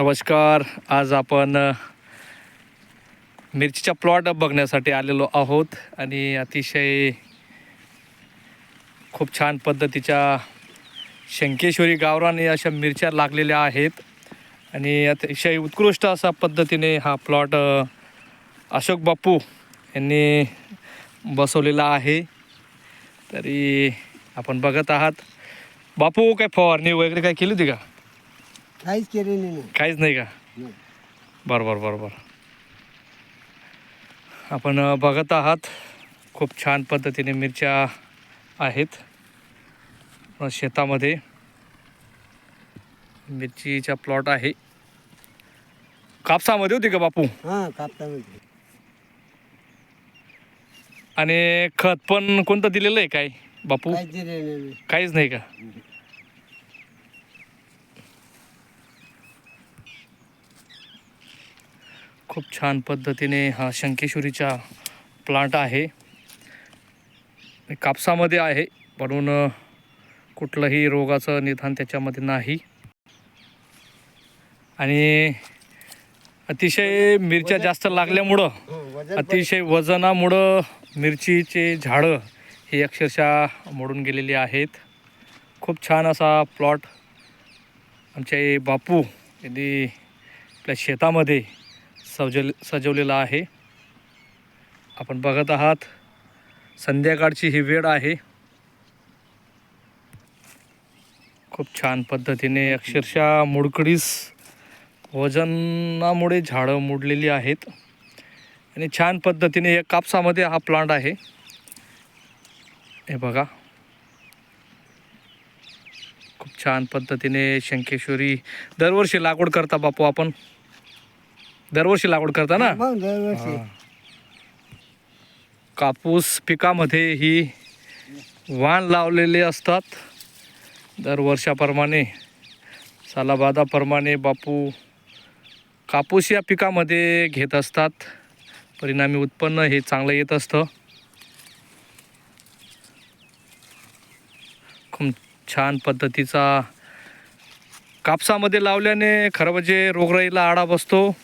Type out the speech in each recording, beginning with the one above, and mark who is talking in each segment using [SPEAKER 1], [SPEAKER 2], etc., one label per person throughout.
[SPEAKER 1] नमस्कार. आज आपण मिरचीचा प्लॉट बघण्यासाठी आलेलो आहोत आणि अतिशय खूप छान पद्धतीच्या शंकेश्वरी गावरान अशा मिरच्या लागलेल्या आहेत. आणि अतिशय उत्कृष्ट असा पद्धतीने हा प्लॉट अशोक बापू यांनी बसवलेला आहे. तरी आपण बघत आहात. बापू काय फवारणी वगैरे काय केली होती का?
[SPEAKER 2] काहीच केलेलं नाही
[SPEAKER 1] काहीच नाही का?
[SPEAKER 2] नाही.
[SPEAKER 1] बरोबर बरोबर आपण अ, बघत आहात. खूप छान पद्धतीने मिरच्या आहेत. अ, शेतामध्ये मिरचीचा प्लॉट आहे. कापसामध्ये होती का बापू?
[SPEAKER 2] हां
[SPEAKER 1] आणि खत पण कोणतं दिलेलं आहे काय बापू?
[SPEAKER 2] काहीच दिलेलं नाही
[SPEAKER 1] काहीच नाही का? खूप छान पद्धतीने हा शंकेश्वरीचा प्लांट आहे. कापसामध्ये आहे म्हणून कुठलंही रोगाचं निदान त्याच्यामध्ये नाही. आणि अतिशय मिरच्या जास्त लागल्यामुळं अतिशय वजनामुळं मिरचीचे झाडं ही अक्षरशः मोडून गेलेली आहेत. खूप छान असा प्लॉट आमचे बापू यांनी आपल्या शेतामध्ये सजल सजवलेला आहे. आपण बघत आहात संध्याकाळची ही वेळ आहे. खूप छान पद्धतीने अक्षरशः मुडकडीस वजनामुळे झाडं मोडलेली आहेत. आणि छान पद्धतीने या कापसामध्ये हा प्लांट आहे. हे बघा. खूप छान पद्धतीने शंकेश्वरी दरवर्षी लागवड करता बापू आपण. दरवर्षी लागवड करता ना
[SPEAKER 2] मग दरवर्षी.
[SPEAKER 1] हा. कापूस पिकामध्ये ही वाण लावलेले असतात. दरवर्षाप्रमाणे सालाबादाप्रमाणे बापू कापूस या पिकामध्ये घेत असतात. परिणामी उत्पन्न हे चांगलं येत असतं. खूप छान पद्धतीचा कापसामध्ये लावल्याने खरं म्हणजे रोगराईला आळा बसतो.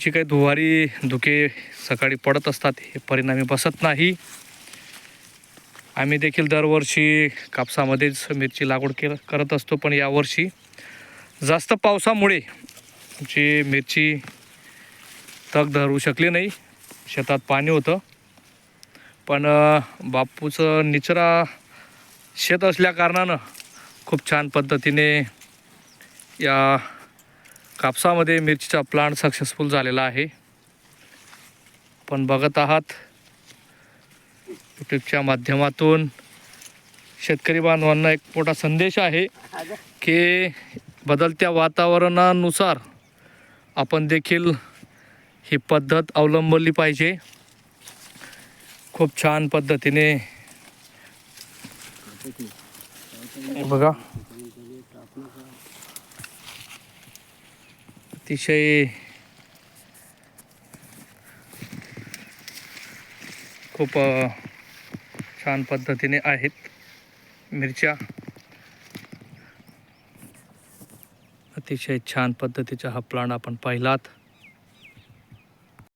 [SPEAKER 1] जी काही धुवारी धुके सकाळी पडत असतात हे परिणामी बसत नाही. आम्ही देखील दरवर्षी कापसामध्येच मिरची लागवड के करत असतो पण यावर्षी जास्त पावसामुळे आमची मिरची तग धरू शकली नाही. शेतात पाणी होतं. पण बापूचं निचरा शेत असल्याकारणानं खूप छान पद्धतीने या कापसामध्ये मिरचीचा प्लांट सक्सेसफुल झालेला आहे. पण बघत आहात यूट्यूबच्या माध्यमातून. शेतकरी बांधवांना एक मोठा संदेश आहे की बदलत्या वातावरणानुसार आपण देखील ही पद्धत अवलंबली पाहिजे. खूप छान पद्धतीने बघा. अतिशय खूप छान पद्धतीने आहेत मिरच्या. अतिशय छान पद्धतीचा हा प्लांट आपण पाहिलात.